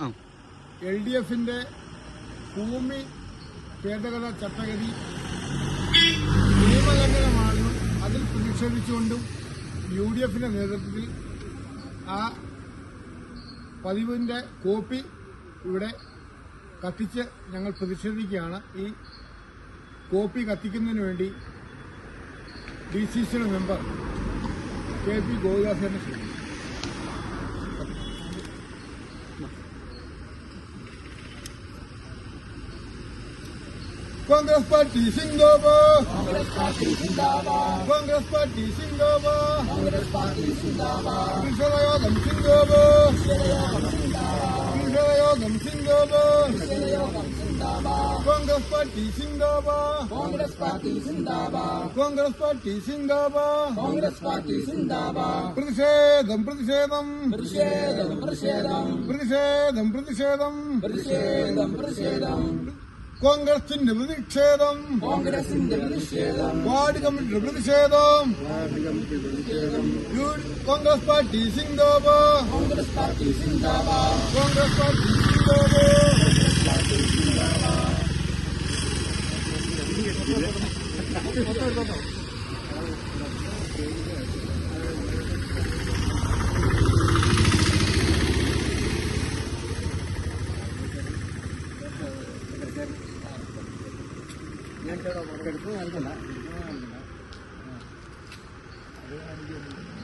L D എഫിന്റെ ഭൂമി ഭേദഗത ചട്ടഗതി നിയമലംഘനമാണെന്നും അതിൽ പ്രതിഷേധിച്ചുകൊണ്ടും യു ഡി എഫിന്റെ നേതൃത്വത്തിൽ ആ പതിവിന്റെ കോപ്പി ഇവിടെ കത്തിച്ച് ഞങ്ങൾ പ്രതിഷേധിക്കുകയാണ്. ഈ കോപ്പി കത്തിക്കുന്നതിന് വേണ്ടി ഡി സി സിയുടെ മെമ്പർ കെ പി ഗോവിദാസനെ ക്ഷണിച്ചു ಕಾಂಗ್ರೆಸ್ ಪಾರ್ಟಿ ಸಿಂಗಾಬಾ ಕಾಂಗ್ರೆಸ್ ಪಾರ್ಟಿ ಸಿಂಗಾಬಾ ಕೃಷರಯೋಧಂ ಸಿಂಗಾಬಾ ಕೃಷರಯೋಧಂ ಸಿಂಗಾಬಾ ಕಾಂಗ್ರೆಸ್ ಪಾರ್ಟಿ ಸಿಂಗಾಬಾ ಕಾಂಗ್ರೆಸ್ ಪಾರ್ಟಿ ಸಿಂಗಾಬಾ ಕಾಂಗ್ರೆಸ್ ಪಾರ್ಟಿ ಸಿಂಗಾಬಾ ಕಾಂಗ್ರೆಸ್ ಪಾರ್ಟಿ ಸಿಂಗಾಬಾ ಪ್ರತಿಷೇಧಂ ಪ್ರತಿಷೇಧಂ ಪ್ರತಿಷೇಧಂ ಪ್ರತಿಷೇಧಂ ಪ್ರತಿಷೇಧಂ ಪ್ರತಿಷೇಧಂ ಪ್ರತಿಷೇಧಂ ಪ್ರತಿಷೇಧಂ കോൺഗ്രസിന്റെ പ്രതിഷേധം. വാർഡ് കമ്മിറ്റിയുടെ പ്രതിഷേധം. കോൺഗ്രസ് പാർട്ടി സിംഗാബ കോൺഗ്രസ് പാർട്ടി സിംഗാബ ഞാൻ ചേട്ടാ പുറത്തെടുത്ത് നൽകണ്ട നൽകണ്ട അത്